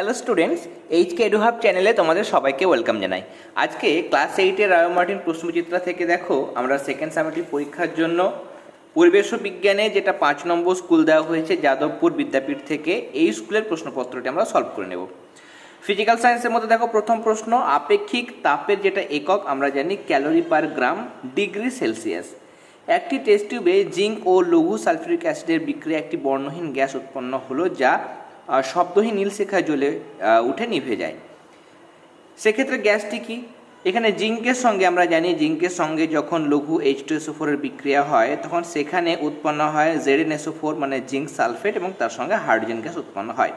Hello students HK এডুহাব চ্যানেলে তোমাদের সবাইকে ওয়েলকাম জানাই। আজকে ক্লাস এইটের রায় মার্টিন প্রশ্নচিত্রা থেকে দেখো, আমরা সেকেন্ড সামেটিভ পরীক্ষার জন্য পরিবেশ বিজ্ঞানে যেটা পাঁচ নম্বর স্কুল দেওয়া হয়েছে যাদবপুর বিদ্যাপীঠ থেকে, এই স্কুলের প্রশ্নপত্রটি আমরা সলভ করে নেব। ফিজিক্যাল সায়েন্সের মধ্যে দেখো প্রথম প্রশ্ন, আপেক্ষিক তাপের যেটা একক, আমরা জানি calorie per gram degree Celsius একটি টেস্ট টিউবে জিঙ্ক ও লঘু সালফিউরিক অ্যাসিডের বিক্রিয়া একটি বর্ণহীন গ্যাস উৎপন্ন হলো যা শব্দহীন নীল শেখা জ্বলে উঠে নিভে যায়। সেক্ষেত্রে গ্যাসটি কি? এখানে জিঙ্কের সঙ্গে আমরা জানি, জিঙ্কের সঙ্গে যখন লঘু এইচ টু এসও ফোরের বিক্রিয়া হয়, তখন সেখানে উৎপন্ন হয় Z N S O four মানে জিঙ্ক সালফেট, এবং তার সঙ্গে হাইড্রোজেন গ্যাস উৎপন্ন হয়।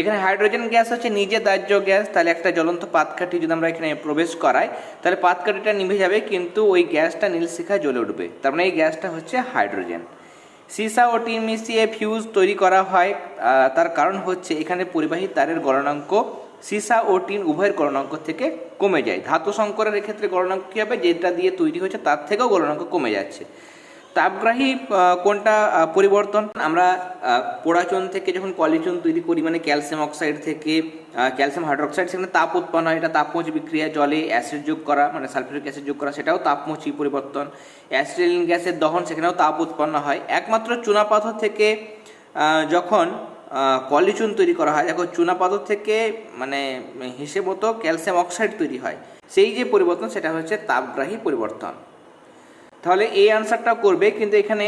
এখানে হাইড্রোজেন গ্যাস হচ্ছে নিজে দাহ্য গ্যাস, তাহলে একটা জ্বলন্ত পাতকাঠি যদি আমরা এখানে প্রবেশ করাই, তাহলে পাতকাঠিটা নিভে যাবে, কিন্তু ওই গ্যাসটা নীল শিখা জ্বলে উঠবে। তার মানে এই গ্যাসটা হচ্ছে হাইড্রোজেন। সীসা ও টিন মিশিয়ে ফিউজ তৈরি করা হয় তার কারণ হচ্ছে এখানে পরিবাহী তারের গণনাঙ্ক সিসা ও টিন উভয়ের গণনাঙ্ক থেকে কমে যায়। ধাতু সংকরের ক্ষেত্রে গণনাঙ্ক কী হবে? যেটা দিয়ে তৈরি হচ্ছে তার থেকেও গণনাঙ্ক কমে যাচ্ছে। তাপগ্রাহী কোনটা পরিবর্তন? আমরা পোড়াচুন থেকে যখন পলিচুন তৈরি করি মানে ক্যালসিয়াম অক্সাইড থেকে ক্যালসিয়াম হাইড্রোক্সাইড, সেখানে তাপ উৎপন্ন হয়, এটা তাপমোচী বিক্রিয়া জলে অ্যাসিড যোগ করা মানে সালফিউরিক অ্যাসিড যোগ করা, সেটাও তাপমোচী পরিবর্তন। অ্যাসিডিন গ্যাসের দহন, সেখানেও তাপ উৎপন্ন হয়। একমাত্র চুনাপাথর থেকে যখন কলিচুন তৈরি করা হয়, দেখো চুনাপাথর থেকে মানে হিসেব মতো ক্যালসিয়াম অক্সাইড তৈরি হয়। সেই যে পরিবর্তন, সেটা হচ্ছে তাপগ্রাহী পরিবর্তন। তাহলে এই আনসারটা করবে, কিন্তু এখানে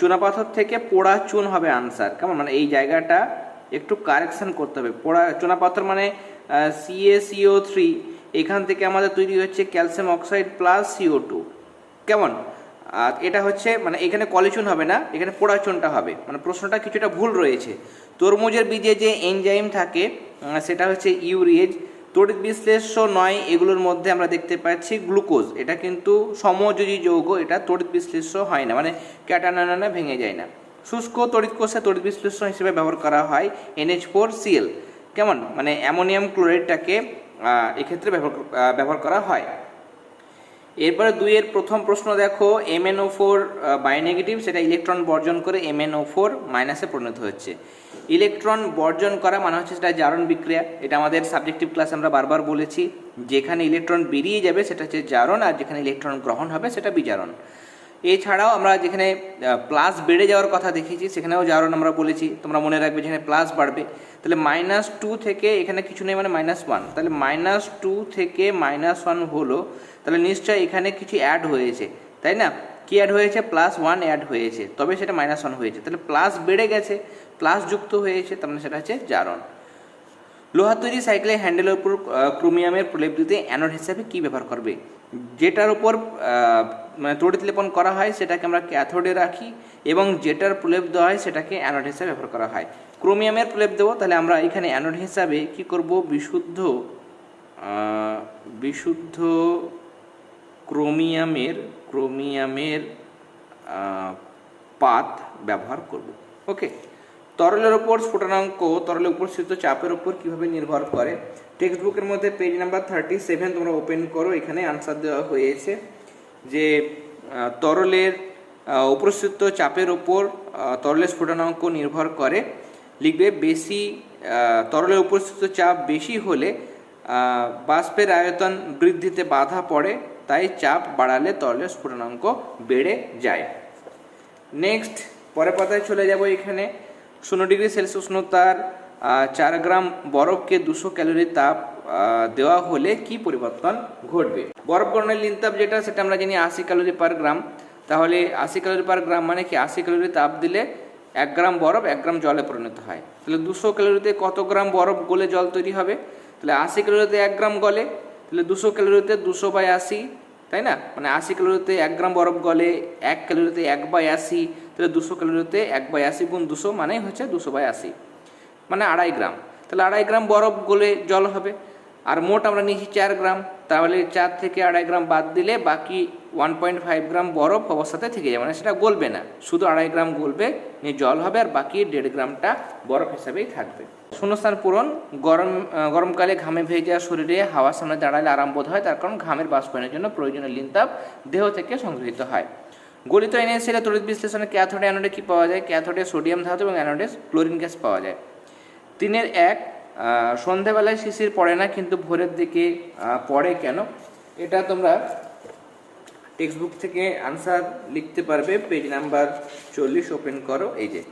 চুনাপাথর থেকে পোড়া চুন হবে আনসার কেমন? মানে এই জায়গাটা একটু কারেকশন করতে হবে। পোড়া, চুনাপাথর মানে সিএসিও থ্রি এখান থেকে আমাদের তৈরি হচ্ছে calcium oxide plus C O two কেমন? আর এটা হচ্ছে মানে এখানে কলিচুন হবে না, এখানে পোড়া চুনটা হবে। মানে প্রশ্নটা কিছুটা ভুল রয়েছে। তরমুজের বীজে যে এনজাইম থাকে সেটা হচ্ছে ইউরিয়েজ তড়িৎ বিশ্লেষ্য নয়, এগুলোর মধ্যে আমরা দেখতে পাচ্ছি গ্লুকোজ। এটা কিন্তু সমযোজী যৌগ, এটা তড়িৎ বিশ্লেষ্য হয় না মানে ক্যাটানানা ভেঙে যায় না। শুষ্ক তড়িৎ কোষে তড়িৎ বিশ্লেষ্য হিসেবে ব্যবহার করা হয় এনএইচ ফোর সিএল কেমন? মানে অ্যামোনিয়াম ক্লোরাইডটাকে এক্ষেত্রে ব্যবহার ব্যবহার করা হয়। এরপরে দুইয়ের প্রথম প্রশ্ন দেখো M N O four by negative সেটা ইলেকট্রন বর্জন করে এমএনও ফোর মাইনাসে পরিণত হচ্ছে। ইলেকট্রন বর্জন করা মানে হচ্ছে সেটা জারণ বিক্রিয়া। এটা আমাদের সাবজেক্টিভ ক্লাস আমরা বারবার বলেছি। যেখানে ইলেকট্রন বেরিয়ে যাবে সেটা হচ্ছে জারণ, আর যেখানে ইলেকট্রন গ্রহণ হবে সেটা বিজারণ। এছাড়াও আমরা যেখানে প্লাস বেড়ে যাওয়ার কথা দেখেছি, সেখানেও জারণ আমরা বলেছি। তোমরা মনে রাখবে যেখানে প্লাস বাড়বে। তাহলে মাইনাস টু থেকে, এখানে কিছু নেই মানে মাইনাস ওয়ান তাহলে মাইনাস টু থেকে মাইনাস ওয়ান হলো, তাহলে নিশ্চয়ই এখানে কিছু অ্যাড হয়েছে। তাই না? কি অ্যাড হয়েছে? প্লাস ওয়ান অ্যাড হয়েছে। তবে সেটা মাইনাস ওয়ান হয়েছে। তাহলে প্লাস বেড়ে গেছে। প্লাস যুক্ত হয়েছে, তার মানে সেটা হচ্ছে জারণ। লোহা তৈরি সাইকেলের হ্যান্ডেলের উপর ক্রোমিয়ামের প্রলেপ দিতে অ্যানোড হিসাবে কি ব্যবহার করবে? যেটার উপর মানে তড়িৎ লেপন করা হয়, সেটাকে আমরা ক্যাথোডে রাখি, এবং যেটার প্রলেপ দেওয়া হয়, সেটাকে অ্যানোড হিসাবে ব্যবহার করা হয়। ক্রোমিয়ামের প্রলেপ দেবো, তাহলে আমরা এখানে অ্যানোড হিসাবে কি করব? বিশুদ্ধ বিশুদ্ধ ক্রোমিয়ামের ক্রোমিয়ামের পাত ব্যবহার করব। ওকে তরলের ওপর স্ফুটনাঙ্ক তরলের উপস্থিত চাপের ওপর কীভাবে নির্ভর করে? টেক্সট বুকের মধ্যে পেজ নাম্বার থার্টি সেভেন তোমরা ওপেন করো, এখানে আনসার দেওয়া হয়েছে যে তরলের উপস্থিত চাপের ওপর তরলের স্ফুটনাঙ্ক নির্ভর করে। লিখবে বেশি তরলের উপস্থিত চাপ বেশি হলে বাষ্পের আয়তন বৃদ্ধিতে বাধা পড়ে, তাই চাপ বাড়ালে তরলের স্ফুটনাঙ্ক বেড়ে যায়। নেক্সট পরের পাতায় চলে যাব এখানে। শূন্য ডিগ্রি সেলসিয়াস উষ্ণতার চার গ্রাম বরফকে দুশো ক্যালোরি তাপ দেওয়া হলে কি পরিবর্তন ঘটবে? বরফ গরমের লিন তাপ যেটা, সেটা আমরা জানি আশি ক্যালোরি পার গ্রাম। তাহলে আশি ক্যালোরি পার গ্রাম মানে কি? আশি ক্যালোরি তাপ দিলে এক গ্রাম বরফ এক গ্রাম জলে পরিণত হয়। তাহলে দুশো ক্যালোরিতে কত গ্রাম বরফ গলে জল তৈরি হবে? তাহলে আশি ক্যালোরিতে এক গ্রাম গলে, তাহলে দুশো ক্যালোরিতে দুশো বাই আশি, তাই না? মানে আশি ক্যালোরিতে এক গ্রাম বরফ গলে, এক ক্যালোরিতে এক বাই আশি তাহলে দুশো ক্যালোরিতে এক বাই আশি গুণ দুশো মানেই হচ্ছে দুশো বাই আশি মানে আড়াই গ্রাম। তাহলে আড়াই গ্রাম বরফ গলে জল হবে। আর মোট আমরা নিয়েছি চার গ্রাম, তাহলে চার থেকে আড়াই গ্রাম বাদ দিলে বাকি ওয়ান পয়েন্ট ফাইভ গ্রাম বরফ অবস্থাতে থেকে যাবে মানে সেটা গলবে না। শুধু আড়াই গ্রাম গলবে, নিয়ে জল হবে আর বাকি দেড় গ্রামটা বরফ হিসাবেই থাকবে। শূন্যস্থান পূরণ, গরম গরমকালে ঘামে ভেজা শরীরে হাওয়ার সামনে দাঁড়ালে আরাম বোধ হয়, তার কারণ ঘামের বাষ্পায়নের জন্য প্রয়োজনীয় লিনতাপ দেহ থেকে সংগৃহীত হয়। গলিত এনএসিএল তড়িৎ বিশ্লেষণে ক্যাথোডে অ্যানোডে কী পাওয়া যায়? ক্যাথোডে সোডিয়াম ধাতু এবং অ্যানোডে ক্লোরিন গ্যাস পাওয়া যায়। তিনের এক সন্ধেবেলায় শিশির পড়ে না, কিন্তু ভোরের দিকে পড়ে কেন? এটা তোমরা টেক্সট বুক থেকে আনসার লিখতে পারবে। পেজ নাম্বার চল্লিশ ওপেন করো। এই যে,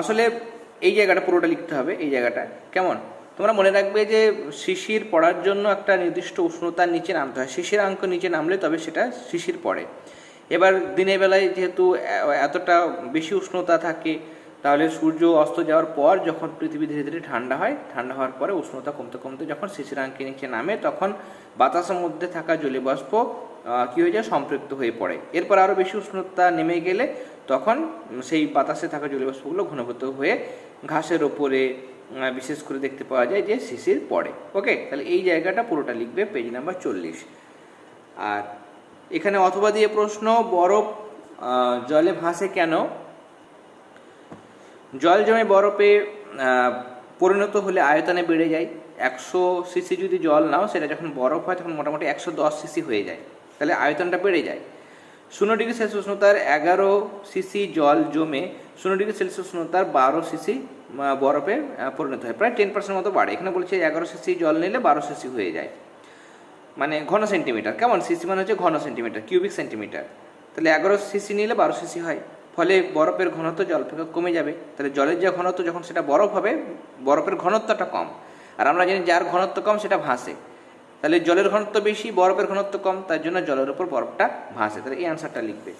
আসলে এই জায়গাটা পুরোটা লিখতে হবে, এই জায়গাটা। কেমন? তোমরা মনে রাখবে যে শিশির পড়ার জন্য একটা নির্দিষ্ট উষ্ণতার নিচে নামতে হয়। শিশির অঙ্ক নিচে নামলে তবে সেটা শিশির পড়ে। এবার দিনের বেলায় যেহেতু এতটা বেশি উষ্ণতা থাকে, তাহলে সূর্য অস্ত যাওয়ার পর যখন পৃথিবী ধীরে ধীরে ঠান্ডা হয়, ঠান্ডা হওয়ার পরে উষ্ণতা কমতে কমতে যখন শিশিরাঙ্কের নিচে নামে, তখন বাতাসের মধ্যে থাকা জলীয়বাষ্প কি হয়ে যায়? সম্পৃক্ত হয়ে পড়ে। এরপর আরও বেশি উষ্ণতা নেমে গেলে তখন সেই বাতাসে থাকা জলীয়বাষ্পগুলো ঘনীভূত হয়ে ঘাসের ওপরে বিশেষ করে দেখতে পাওয়া যায় যে শিশির পড়ে। ওকে তাহলে এই জায়গাটা পুরোটা লিখবে পেজ নাম্বার চল্লিশ। আর এখানে অথবা দিয়ে প্রশ্ন, বরফ জলে ভাসে কেন? জল জমে বরফে পরিণত হলে আয়তনে বেড়ে যায়। একশো সিসি যদি জল নাও, সেটা যখন বরফ হয়, তখন মোটামুটি একশো দশ সিসি হয়ে যায়। তাহলে আয়তনটা বেড়ে যায়। শূন্য ডিগ্রি সেলসিয়াস উষ্ণতার এগারো সিসি জল জমে, শূন্য ডিগ্রি সেলসিয়াস উষ্ণতার বারো সিসি বরফে পরিণত হয়। প্রায় টেন পার্সেন্ট মতো বাড়ে। এখানে বলছে এগারো সিসি জল নিলে বারো সিসি হয়ে যায়। মানে ঘন সেন্টিমিটার কেমন? সিসি মানে হচ্ছে ঘন সেন্টিমিটার কিউবিক সেন্টিমিটার তাহলে এগারো সিসি নিলে বারো সিসি হয়। ফলে বরফের ঘনত্ব জল থেকে কমে যাবে। তাহলে জলের যে ঘনত্ব, যখন সেটা বরফ হবে, বরফের ঘনত্বটা কম। আর আমরা জানি যার ঘনত্ব কম, সেটা ভাসে। তাহলে জলের ঘনত্ব বেশি, বরফের ঘনত্ব কম, তার জন্য জলের উপর বরফটা ভাসে। তাহলে এই অ্যান্সারটা লিখবে।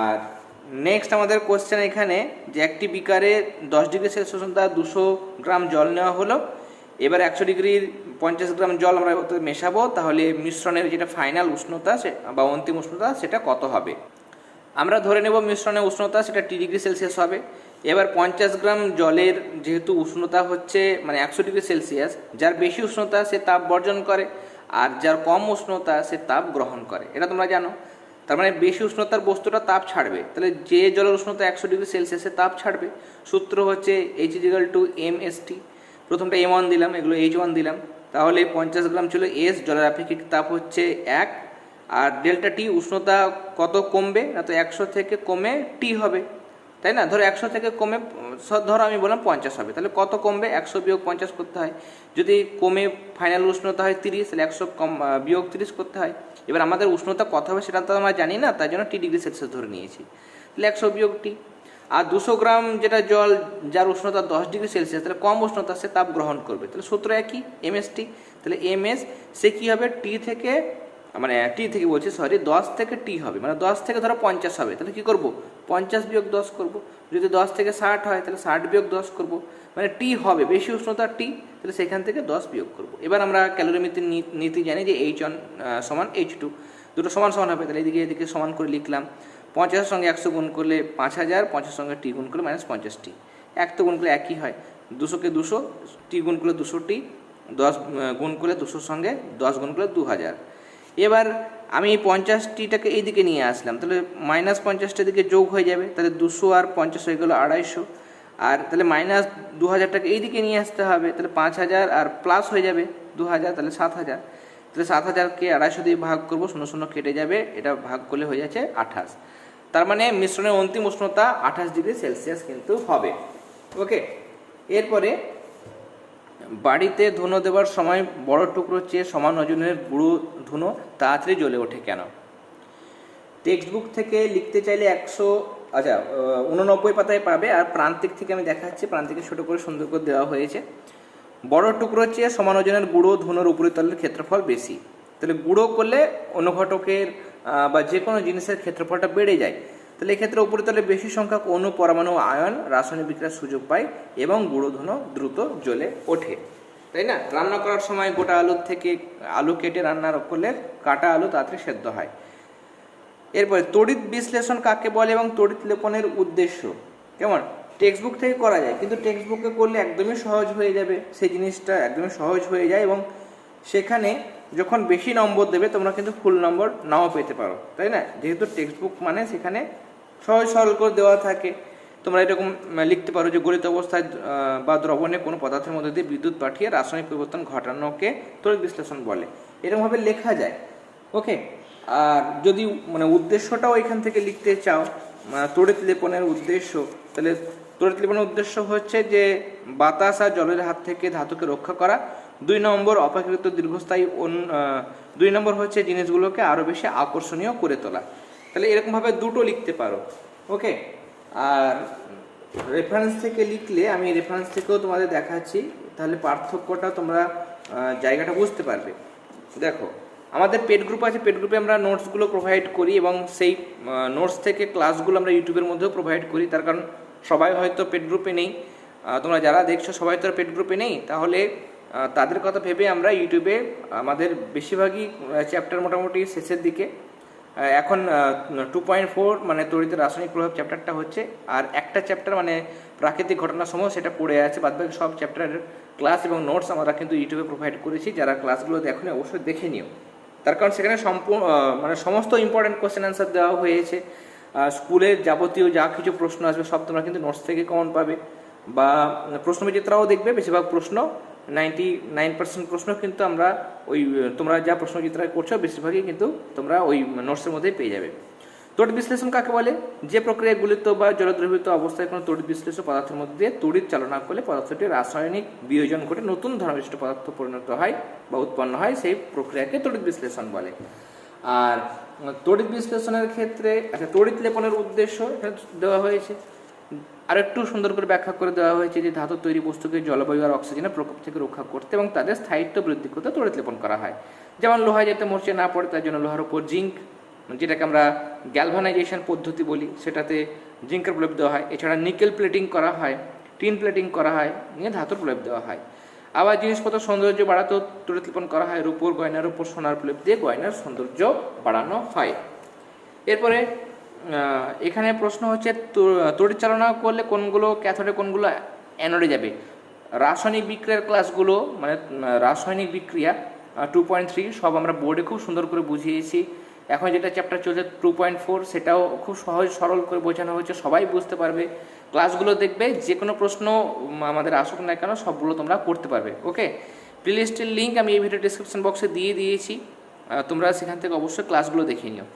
আর নেক্সট আমাদের কোশ্চেন এখানে, যে একটি বিকারে দশ ডিগ্রি সেলসিয়াস উষ্ণতা দুশো গ্রাম জল নেওয়া হলো। এবার একশো ডিগ্রির পঞ্চাশ গ্রাম জল আমরা মেশাবো, তাহলে মিশ্রণের যেটা ফাইনাল উষ্ণতা বা অন্তিম উষ্ণতা, সেটা কত হবে? আমরা ধরে নেব মিশ্রণের উষ্ণতা, সেটা টি ডিগ্রি সেলসিয়াস হবে। এবার পঞ্চাশ গ্রাম জলের যেহেতু উষ্ণতা হচ্ছে মানে একশো ডিগ্রি সেলসিয়াস, যার বেশি উষ্ণতা সে তাপ বর্জন করে, আর যার কম উষ্ণতা সে তাপ গ্রহণ করে। এটা তোমরা জানো। তার মানে বেশি উষ্ণতার বস্তুটা তাপ ছাড়বে। তাহলে যে জলের উষ্ণতা একশো ডিগ্রি সেলসিয়াসে তাপ ছাড়বে, সূত্র হচ্ছে H is equal to M S T প্রথমটা এম ওয়ান দিলাম, এগুলো এইচ ওয়ান দিলাম। তাহলে পঞ্চাশ গ্রাম ছিল এস জলের আপেক্ষিক তাপ হচ্ছে এক। আর ডেল্টা টি উষ্ণতা কত কমবে? না তো একশো থেকে কমে টি হবে। তাই না? ধরো একশো থেকে কমে ধরো আমি বললাম পঞ্চাশ হবে। তাহলে কত কমবে? একশো বিয়োগ পঞ্চাশ করতে হয়। যদি কমে ফাইনাল উষ্ণতা হয় তিরিশ, তাহলে একশো কম বিয়োগ তিরিশ করতে হয়। এবার আমাদের উষ্ণতা কত হবে সেটা তো আমরা জানি না তাই জন্য টি ডিগ্রি সেলসিয়াস ধরে নিয়েছি। তাহলে একশো বিয়োগ টি আর দুশো গ্রাম যেটা জল যার উষ্ণতা দশ ডিগ্রি সেলসিয়াস, তাহলে কম উষ্ণতা সে তাপ গ্রহণ করবে। তাহলে সূত্র একই এমএসটি তাহলে এমএস সে কী হবে? টি থেকে মানে টি থেকে বলছি সরি দশ থেকে টি হবে। মানে দশ থেকে ধরো পঞ্চাশ হবে। তাহলে কী করব? পঞ্চাশ বিয়োগ দশ করব। যদি দশ থেকে ষাট হয়, তাহলে ষাট বিয়োগ দশ করব। মানে টি হবে, বেশি উষ্ণতা টি তাহলে সেখান থেকে দশ বিয়োগ করব। এবার আমরা ক্যালোরিমিতির নীতি জানি যে এইচ ওয়ান সমান এইচ টু দুটো সমান সমান হবে, তাহলে এদিকে এদিকে সমান করে লিখলাম। পঞ্চাশের সঙ্গে একশো গুণ করলে পাঁচ হাজার, পঞ্চাশের সঙ্গে টি গুণ করলে মাইনাস পঞ্চাশ টি এক তো গুণ করলে একই হয়। দুশোকে দুশো, টি গুণ করলে দুশো টি দশ গুণ করলে দুশোর সঙ্গে দশ গুণ করলে দু হাজার এবার আমি এই পঞ্চাশটিটাকে এই দিকে নিয়ে আসলাম, তাহলে মাইনাস পঞ্চাশটা দিকে যোগ হয়ে যাবে, তাহলে দুশো আর পঞ্চাশ হয়ে গেলো আড়াইশো। আর তাহলে মাইনাস দু হাজারটাকে এই দিকে নিয়ে আসতে হবে, তাহলে পাঁচ হাজার আর প্লাস হয়ে যাবে দু হাজার তাহলে সাত হাজার। তাহলে সাত হাজারকে আড়াইশো দিয়ে ভাগ করব, শূন্য শূন্য কেটে যাবে, এটা ভাগ করলে হয়ে যাচ্ছে আঠাশ। তার মানে মিশ্রণের অন্তিম উষ্ণতা আঠাশ ডিগ্রি সেলসিয়াস কিন্তু হবে। ওকে? এরপরে বাড়িতে ধুনো দেওয়ার সময় বড় টুকরো চেয়ে সমান ওজনের গুঁড়ো ধুনো তাড়াতাড়ি জ্বলে ওঠে কেন? টেক্সট বুক থেকে লিখতে চাইলে একশো আচ্ছা উননব্বই পাতায় পাবে আর প্রান্তিক থেকে আমি দেখাচ্ছি, প্রান্তিকে ছোটো করে সুন্দর করে দেওয়া হয়েছে। বড় টুকরো চেয়ে সমান ওজনের গুঁড়ো ধুনোর উপরিতলের ক্ষেত্রফল বেশি। তাহলে গুঁড়ো করলে অনুঘটকের বা যে কোনো জিনিসের ক্ষেত্রফলটা বেড়ে যায়, তাহলে এক্ষেত্রে উপরিতলে বেশি সংখ্যক অণু, পরমাণু, আয়ন রাসায়নিক বিক্রিয়ার সুযোগ পায় এবং গুঁড়ো ধুনো দ্রুত জ্বলে ওঠে। তাই না? রান্না করার সময় গোটা আলুর থেকে আলু কেটে রান্না করলে কাটা আলু তাড়াতাড়ি সেদ্ধ হয়। এরপরে তড়িৎ বিশ্লেষণ কাকে বলে এবং তড়িৎ লেপনের উদ্দেশ্য? কেমন? টেক্সট বুক থেকে করা যায়, কিন্তু টেক্সট বুকে করলে একদমই সহজ হয়ে যাবে। সেই জিনিসটা একদমই সহজ হয়ে যায় এবং সেখানে যখন বেশি নম্বর দেবে তোমরা কিন্তু ফুল নম্বর নাও পেতে পারো তাই না? যেহেতু টেক্সট বুক মানে সেখানে সহজ সরল করে দেওয়া থাকে। তোমরা এরকম লিখতে পারো যে গলিত অবস্থায় বা দ্রবণে কোনো পদার্থের মধ্যে দিয়ে বিদ্যুৎ পাঠিয়ে রাসায়নিক পরিবর্তন ঘটানোকে তড়িৎ বিশ্লেষণ বলে। এরকমভাবে লেখা যায়। ওকে আর যদি মানে উদ্দেশ্যটাও এখান থেকে লিখতে চাও আহ, তড়িৎ লেপনের উদ্দেশ্য তাহলে তড়িৎ লেপনের উদ্দেশ্য হচ্ছে যে বাতাস আর জলের হাত থেকে ধাতুকে রক্ষা করা। দুই নম্বর অপেক্ষাকৃত দীর্ঘস্থায়ী দুই নম্বর হচ্ছে জিনিসগুলোকে আরও বেশি আকর্ষণীয় করে তোলা। তাহলে এরকমভাবে দুটো লিখতে পারো, ওকে? আর রেফারেন্স থেকে লিখলে আমি রেফারেন্স থেকেও তোমাদের দেখাচ্ছি, তাহলে পার্থক্যটা তোমরা জায়গাটা বুঝতে পারবে। দেখো, আমাদের পেড গ্রুপ আছে পেড গ্রুপে আমরা নোটসগুলো প্রোভাইড করি এবং সেই নোটস থেকে ক্লাসগুলো আমরা ইউটিউবের মধ্যেও প্রোভাইড করি। তার কারণ সবাই হয়তো পেড গ্রুপে নেই। তোমরা যারা দেখছ সবাই তো পেড গ্রুপে নেই, তাহলে তাদের কথা ভেবে আমরা ইউটিউবে আমাদের বেশিরভাগই চ্যাপ্টার মোটামুটি শেষের দিকে। এখন টু পয়েন্ট ফোর মানে তড়িতের রাসায়নিক প্রভাব চ্যাপ্টারটা হচ্ছে, আর একটা চ্যাপ্টার মানে প্রাকৃতিক ঘটনাসমূহ সেটা পড়ে আছে। বাদবাকি সব চ্যাপ্টারের ক্লাস এবং নোটস আমরা কিন্তু ইউটিউবে প্রোভাইড করেছি, যারা ক্লাসগুলো দেখো অবশ্যই দেখে নিও। তার কারণ সেখানে সম্পূর্ণ মানে সমস্ত ইম্পর্টেন্ট কোশ্চেন অ্যান্সার দেওয়া হয়েছে। স্কুলের যাবতীয় যা কিছু প্রশ্ন আসবে, সব তোমরা কিন্তু নোটস থেকে কমন পাবে। বা প্রশ্ন প্রশ্নবিচিত্রাও দেখবে, বেশিরভাগ প্রশ্ন নাইনটি নাইন পার্সেন্ট প্রশ্ন কিন্তু আমরা ওই, তোমরা যা প্রশ্ন প্রশ্নবিচিত্রা করছ, বেশিরভাগই কিন্তু তোমরা ওই নোটসের মধ্যেই পেয়ে যাবে। তড়িৎ বিশ্লেষণ কাকে বলে? যে প্রক্রিয়া গুলিত বা জলদ্রবীভূত অবস্থায় কোনো তড়িৎ বিশ্লেষণ পদার্থের মধ্যে তড়িৎ চালনা করলে পদার্থটি রাসায়নিক বিয়োজন ঘটে নতুন ধর্মবিশিষ্ট পদার্থ পরিণত হয় বা উৎপন্ন হয়, সেই প্রক্রিয়াকে তড়িৎ বিশ্লেষণ বলে। আর তড়িৎ বিশ্লেষণের ক্ষেত্রে আচ্ছা তড়িৎ লেপনের উদ্দেশ্য দেওয়া হয়েছে। আর একটু সুন্দর করে ব্যাখ্যা করে দেওয়া হয়েছে যে ধাতু তৈরি বস্তুকে জলবায়ু আর অক্সিজেনের প্রকোপ থেকে রক্ষা করতে এবং তাদের স্থায়িত্ব বৃদ্ধি করতে তড়িৎ লেপন করা হয়। যেমন লোহা যাতে মরচে না পড়ে, তার জন্য লোহার উপর জিঙ্ক, যেটাকে আমরা গ্যালভানাইজেশন পদ্ধতি বলি, সেটাতে জিঙ্কের প্রলেপ দেওয়া হয়। এছাড়া নিকেল প্লেটিং করা হয় টিন প্লেটিং করা হয়, নিয়ে ধাতুর প্রলেপ দেওয়া হয়। আবার জিনিসপত্র সৌন্দর্য বাড়াতেও তড়িৎ লেপন করা হয়। রূপোর গয়নার উপর সোনার প্রলেপ দিয়ে গয়নার সৌন্দর্য বাড়ানো হয়। এরপরে এখানে প্রশ্ন হচ্ছে তড়িৎ চালনা করলে কোনগুলো ক্যাথোডে কোনগুলো অ্যানোডে যাবে? রাসায়নিক বিক্রিয়ার ক্লাসগুলো মানে রাসায়নিক বিক্রিয়া টু পয়েন্ট থ্রি সব আমরা বোর্ডে খুব সুন্দর করে বুঝিয়েছি। এখন যেটা চ্যাপ্টার চলছে টু পয়েন্ট ফোর সেটাও খুব সহজ, সরল করে বোঝানো হয়েছে, সবাই বুঝতে পারবে। ক্লাসগুলো দেখবে, যে কোনো প্রশ্ন আমাদের আসুক না কেন, সবগুলো তোমরা করতে পারবে ওকে প্লেলিস্টের লিঙ্ক আমি এই ভিডিও ডিসক্রিপশন বক্সে দিয়ে দিয়েছি। তোমরা সেখান থেকে অবশ্যই ক্লাসগুলো দেখে নিও।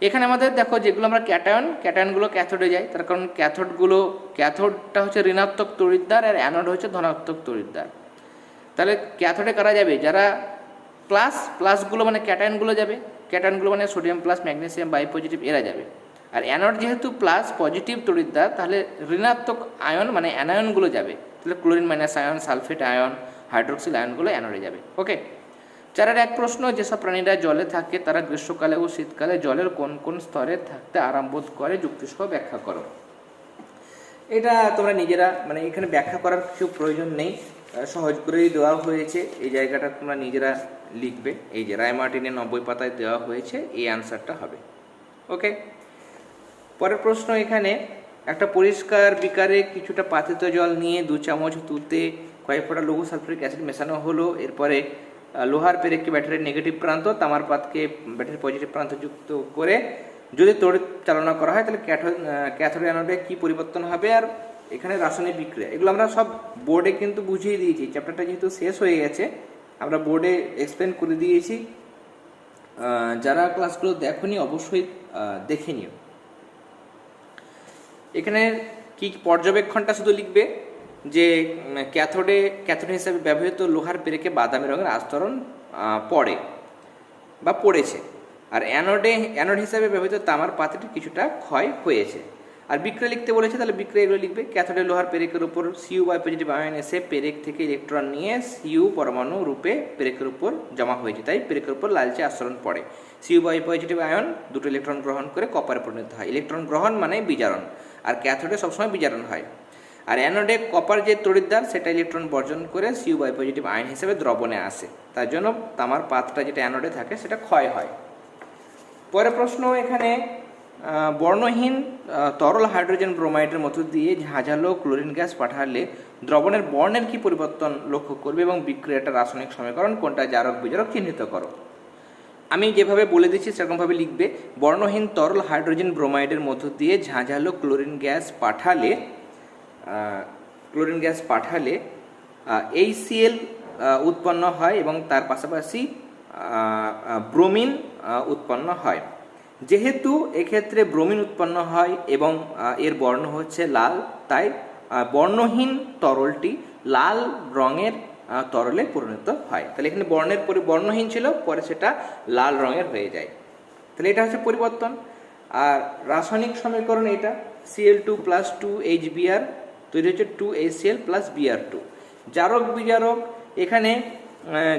এখানে আমাদের দেখো যেগুলো আমরা ক্যাটায়ন, ক্যাটায়নগুলো ক্যাথোডে যায়। তার কারণ ক্যাথোডগুলো ক্যাথোডটা হচ্ছে ঋণাত্মক তড়িৎদ্বার আর অ্যানোড হচ্ছে ধনাত্মক তড়িৎদ্বার। তাহলে ক্যাথোডে করা যাবে? যারা প্লাস প্লাসগুলো মানে ক্যাটায়নগুলো যাবে। ক্যাটায়নগুলো মানে sodium plus magnesium by positive এরা যাবে। আর অ্যানোড যেহেতু প্লাস পজিটিভ তড়িৎদ্বার, তাহলে ঋণাত্মক আয়ন মানে অ্যানায়নগুলো যাবে। তাহলে chlorine minus ion sulphate ion hydroxyl আয়নগুলো অ্যানোডে যাবে। ওকে চারের এক প্রশ্ন যেসব প্রাণীরা জলে থাকে, তারা গ্রীষ্মকালে ও শীতকালে জলের কোন কোন স্তরে থাকতে আরাম বোধ করে? যুক্তিসহ ব্যাখ্যা করো। এটা তোমরা নিজেরা মানে এখানে ব্যাখ্যা করার কিছু প্রয়োজন নেই। সহজ করেই দেওয়া হয়েছে। এই জায়গাটা তোমরা নিজেরা লিখবে। এই যে রায় মার্টিনের নব্বই পাতায় দেওয়া হয়েছে, এই অ্যান্সারটা হবে। ওকে? পরের প্রশ্ন এখানে, একটা পরিষ্কার বিকারে কিছুটা পাতিত জল নিয়ে দু চামচ তুলতে কয়েক ফোঁটা লঘু সালফারিক অ্যাসিড মেশানো হলো। এরপরে লোহার পেরেককে ব্যাটারির নেগেটিভ প্রান্ত, তামার পাতকে ব্যাটারির পজিটিভ প্রান্ত যুক্ত করে যদি তড়িৎ চালনা করা হয়, তাহলে ক্যাথোড অ্যানোডে কী পরিবর্তন হবে আর এখানে রাসায়নিক বিক্রিয়া। এগুলো আমরা সব বোর্ডে কিন্তু বুঝিয়ে দিয়েছি। চ্যাপ্টারটা যেহেতু শেষ হয়ে গেছে, আমরা বোর্ডে এক্সপ্লেন করে দিয়েছি। যারা ক্লাসগুলো দেখনি, অবশ্যই দেখে নিও। এখানে কি পর্যবেক্ষণটা শুধু লিখবে? যে ক্যাথোডে, ক্যাথোড হিসাবে ব্যবহৃত লোহার পেরেকে বাদামি রঙের আস্তরণ পড়ে বা পড়েছে। আর অ্যানোডে, অ্যানোড হিসাবে ব্যবহৃত তামার পাত্রটি কিছুটা ক্ষয় হয়েছে। আর বিক্রয় লিখতে বলেছে, তাহলে বিক্রয় এগুলো লিখবে, ক্যাথোডে লোহার পেরেকের উপর সিউ বাই পজিটিভ আয়ন এসে পেরেক থেকে ইলেকট্রন নিয়ে সিইউ পরমাণু রূপে পেরেকের উপর জমা হয়েছে। তাই পেরেকের উপর লালচে আস্তরণ পড়ে। C U by positive ion দুটো ইলেকট্রন গ্রহণ করে কপারে পরিণত হয়। ইলেকট্রন গ্রহণ মানে বিজারণ। আর ক্যাথোডে সবসময় বিজারণ হয়। আর অ্যানোডে কপার যে তড়িৎদ্বার সেটা ইলেকট্রন বর্জন করে সিউ বাই পজিটিভ আয়ন হিসেবে দ্রবণে আসে। তার জন্য তামার পাতটা যেটা অ্যানোডে থাকে, সেটা ক্ষয় হয়। পরের প্রশ্ন এখানে বর্ণহীন তরল হাইড্রোজেন ব্রোমাইডের মধ্য দিয়ে ঝাঁঝালো ক্লোরিন গ্যাস পাঠালে দ্রবণের বর্ণের কি পরিবর্তন লক্ষ্য করবে এবং বিক্রিয়াটা রাসায়নিক সমীকরণ কোনটা জারক বিজারক চিহ্নিত করো। আমি যেভাবে বলে দিচ্ছি, সেরকমভাবে লিখবে, বর্ণহীন তরল হাইড্রোজেন ব্রোমাইডের মধ্য দিয়ে ঝাঁঝালো ক্লোরিন গ্যাস পাঠালে ক্লোরিন গ্যাস পাঠালে এই সিএল উৎপন্ন হয় এবং তার পাশাপাশি ব্রোমিন উৎপন্ন হয়। যেহেতু এক্ষেত্রে ব্রোমিন উৎপন্ন হয় এবং এর বর্ণ হচ্ছে লাল, তাই বর্ণহীন তরলটি লাল রঙের তরলে পরিণত হয়। তাহলে এখানে বর্ণের পরি, বর্ণহীন ছিল, পরে সেটা লাল রঙের হয়ে যায়। তাহলে এটা হচ্ছে পরিবর্তন। আর রাসায়নিক সমীকরণ এটা CL two plus two H BR তৈরি হচ্ছে two HCL plus BR two জারক, বিজারক, এখানে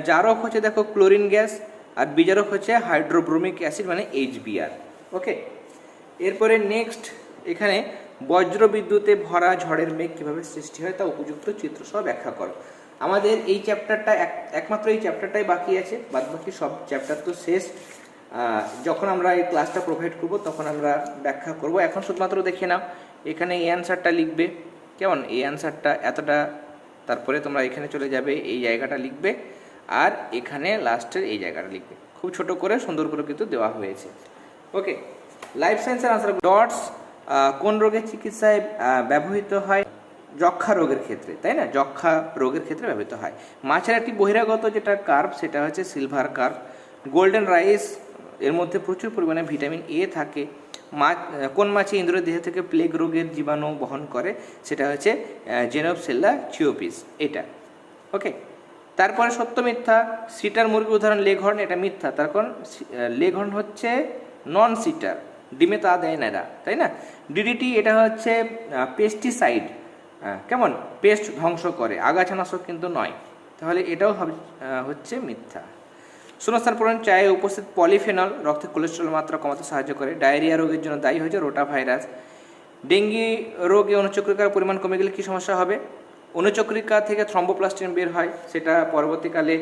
জারক হচ্ছে দেখো ক্লোরিন গ্যাস আর বিজারক হচ্ছে হাইড্রোব্রোমিক অ্যাসিড মানে এইচ এইচবিআর ওকে এরপরে নেক্সট এখানে বজ্র বিদ্যুতে ভরা ঝড়ের মেঘ কীভাবে সৃষ্টি হয় তা উপযুক্ত চিত্র সহ ব্যাখ্যা করো। আমাদের এই চ্যাপ্টারটা এক, একমাত্র এই চ্যাপ্টারটাই বাকি আছে বাদ বাকি সব চ্যাপ্টার তো শেষ। যখন আমরা এই ক্লাসটা প্রোভাইড করব, তখন আমরা ব্যাখ্যা করব। এখন শুধুমাত্র দেখে নাও, এখানে এই অ্যান্সারটা লিখবে। কেমন? এই অ্যান্সারটা এতটা, তারপরে তোমরা এখানে চলে যাবে, এই জায়গাটা লিখবে, আর এখানে লাস্টের এই জায়গাটা লিখবে। খুব ছোট করে, সুন্দর করে কিন্তু দেওয়া হয়েছে। ওকে লাইফ সায়েন্সের আনসার ডটস কোন রোগের চিকিৎসায় ব্যবহৃত হয়? যক্ষা রোগের ক্ষেত্রে, তাই না? যক্ষা রোগের ক্ষেত্রে ব্যবহৃত হয়। মাছের একটি বহিরাগত যেটা কার্ভ সেটা হচ্ছে সিলভার কার্ভ গোল্ডেন রাইস এর মধ্যে প্রচুর পরিমাণে ভিটামিন এ থাকে। মাছ কোন মাছে ইন্দ্রের দেহ থেকে প্লেগ রোগের জীবাণু বহন করে? সেটা হচ্ছে জেনোপসেল্লা চিওপিস এটা। ওকে তারপরে সত্য মিথ্যা, সিটার মুরগি উদাহরণ লেঘর্ন এটা মিথ্যা। তার কারণ লেঘর্ন হচ্ছে নন সিটার ডিমে তা দেয় না এরা, তাই না? ডিডিটি এটা হচ্ছে পেস্টিসাইড কেমন? পেস্ট ধ্বংস করে আগাছানাশক কিন্তু নয়। তাহলে এটাও হচ্ছে মিথ্যা। পূরণ চায়ে উপস্থিত পলিফেনল, রক্তে কোলেস্ট্রল মাত্রা কমাতে সাহায্য করে। ডায়রিয়া রোগের জন্য দায়ী হয়েছে রোটা ভাইরাস ডেঙ্গি রোগে অনুচক্রিকার পরিমাণ কমে গেলে কী সমস্যা হবে? অনুচক্রিকা থেকে থ্রম্বোপ্লাস্টিন বের হয়, সেটা পরবর্তীকালে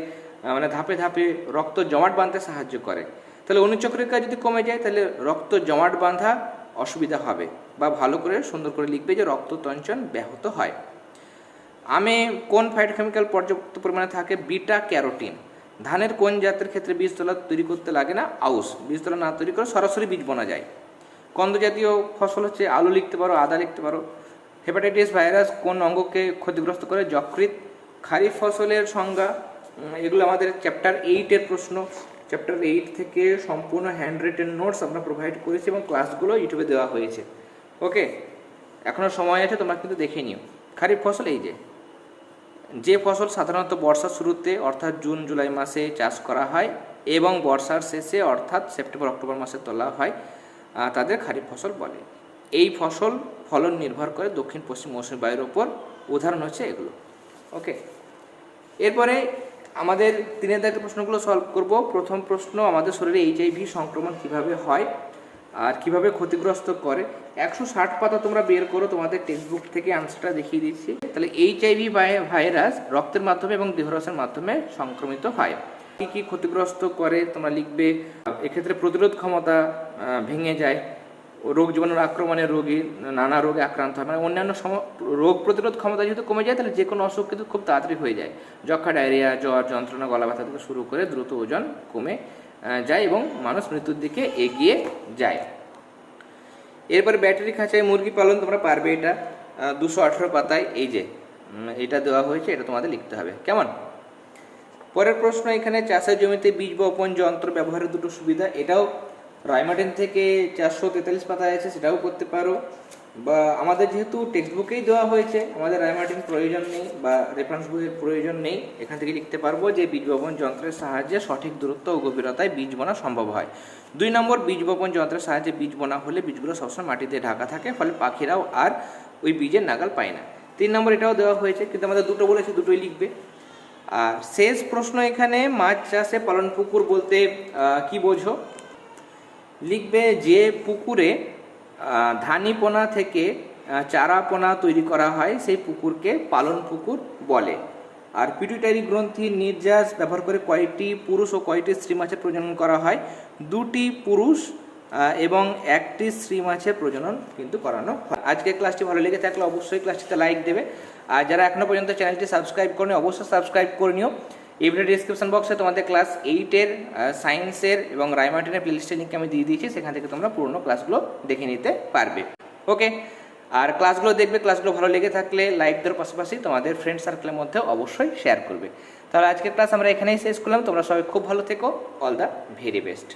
মানে ধাপে ধাপে রক্ত জমাট বাঁধতে সাহায্য করে। তাহলে অনুচক্রিকা যদি কমে যায়, তাহলে রক্ত জমাট বাঁধা অসুবিধা হবে বা ভালো করে সুন্দর করে লিখবে যে রক্ত তঞ্চন ব্যাহত হয়। আমে কোন ফাইটোকেমিক্যাল পর্যাপ্ত পরিমাণে থাকে? Beta carotene. ধানের কোন জাতের ক্ষেত্রে বীজতলা তৈরি করতে লাগে না? আউস বীজতলা না তৈরি করে সরাসরি বীজ বোনা যায়। কন্দ জাতীয় ফসল হচ্ছে আলু লিখতে পারো, আদা লিখতে পারো। হেপাটাইটিস ভাইরাস কোন অঙ্গকে ক্ষতিগ্রস্ত করে? যকৃত খারিফ ফসলের সংজ্ঞা এগুলো আমাদের চ্যাপ্টার এইটের প্রশ্ন। চ্যাপ্টার এইট থেকে সম্পূর্ণ হ্যান্ড রিটেন নোটস আমরা প্রোভাইড করেছি এবং ক্লাসগুলো ইউটিউবে দেওয়া হয়েছে। ওকে এখনও সময় আছে, তোমরা কিন্তু দেখে নিও। খারিফ ফসল এই যে। যে ফসল সাধারণত বর্ষার শুরুতে, অর্থাৎ জুন, জুলাই মাসে চাষ করা হয় এবং বর্ষার শেষে, অর্থাৎ সেপ্টেম্বর, অক্টোবর মাসে তোলা হয় তাদের খারিফ ফসল বলে। এই ফসল ফলন নির্ভর করে দক্ষিণ, পশ্চিম মৌসুমী বায়ুর ওপর উদাহরণ হচ্ছে এগুলো। ওকে? এরপরে আমাদের তিনের দাগের প্রশ্নগুলো সলভ করব। প্রথম প্রশ্ন, আমাদের শরীরে এইচআইভি সংক্রমণ কীভাবে হয়? আর কীভাবে ক্ষতিগ্রস্ত করে? একশো ষাট পাতা তোমরা বের করো, তোমাদের টেক্সট বুক থেকে আনসারটা দেখিয়ে দিচ্ছি। তাহলে এইচআইভি ভাইরাস রক্তের মাধ্যমে এবং দেহরসের মাধ্যমে সংক্রমিত হয়। কী কী ক্ষতিগ্রস্ত করে তোমরা লিখবে? এক্ষেত্রে প্রতিরোধ ক্ষমতা ভেঙে যায়। রোগ জীবাণুর আক্রমণে রোগী, নানা রোগে আক্রান্ত হয়। মানে অন্যান্য রোগ প্রতিরোধ ক্ষমতা যেহেতু কমে যায়, তাহলে যে কোনো অসুখ কিন্তু খুব তাড়াতাড়ি হয়ে যায়। যক্ষা ডায়রিয়া, জ্বর, যন্ত্রণা গলা ব্যথা থেকে শুরু করে দ্রুত ওজন কমে যায় এবং মানুষ মৃত্যুর দিকে এগিয়ে যায়। এরপরে ব্যাটারি খাঁচায় মুরগি পালন, তোমরা পারবে এটা। দুশো আঠেরো পাতায়, এই যে এটা দেওয়া হয়েছে, এটা তোমাদের লিখতে হবে। কেমন? পরের প্রশ্ন, এখানে চাষের জমিতে বীজ বপন যন্ত্র ব্যবহারের দুটো সুবিধা। এটাও রায়মার্টিন থেকে চারশো তেতাল্লিশ পাতায় আছে, সেটাও করতে পারো। বা আমাদের যেহেতু টেক্সট বুকেই দেওয়া হয়েছে, আমাদের রায়মার্টিন প্রয়োজন নেই বা রেফারেন্স বইয়ের প্রয়োজন নেই, এখান থেকে লিখতে পারব যে বীজ বপন যন্ত্রের সাহায্যে সঠিক দূরত্ব ও গভীরতায় বীজ বোনা সম্ভব হয়। দুই নম্বর বীজ বপন যন্ত্রের সাহায্যে বীজ বোনা হলে বীজগুলো সবসময় মাটিতে ঢাকা থাকে, ফলে পাখিরাও আর ওই বীজের নাগাল পায় না। তিন নম্বর, এটাও দেওয়া হয়েছে, কিন্তু আমাদের দুটো বলেছে, দুটোই লিখবে। আর শেষ প্রশ্ন এখানে, মাছ চাষে পালন পুকুর বলতে কি বোঝো? লিখবে যে পুকুরে আহ, ধানি পোনা থেকে আহ, চারা পোনা তৈরি করা হয় সেই পুকুরকে পালন পুকুর বলে। আর পিটুইটারি গ্রন্থির নির্যাস ব্যবহার করে কয়টি পুরুষ ও কয়টি স্ত্রী মাছের প্রজনন করা হয়? দুটি পুরুষ এবং একটি স্ত্রী মাছের প্রজনন কিন্তু করানো হয়। আজকে ক্লাসটি ভালো লেগে থাকলে অবশ্যই ক্লাসটিতে লাইক দেবে। আর যারা এখনও পর্যন্ত চ্যানেলটি সাবস্ক্রাইব করেনি অবশ্যই সাবস্ক্রাইব করে নিও। এই ভিডিও ডিসক্রিপশন বক্সে তোমাদের ক্লাস এইটের সায়েন্সের এবং রায়মার্টিনের প্লেলিস্টের লিঙ্ক আমি দিয়ে দিয়েছি, সেখান থেকে তোমরা পুরনো ক্লাসগুলো দেখে নিতে পারবে। ওকে আর ক্লাসগুলো দেখবে ক্লাসগুলো ভালো লেগে থাকলে লাইক দেওয়ার পাশাপাশি তোমাদের ফ্রেন্ড সার্কেলের মধ্যে অবশ্যই শেয়ার করবে। তাহলে আজকের ক্লাস আমরা এখানেই শেষ করলাম, তোমরা সবাই খুব ভালো থেকো অল দ্য ভেরি বেস্ট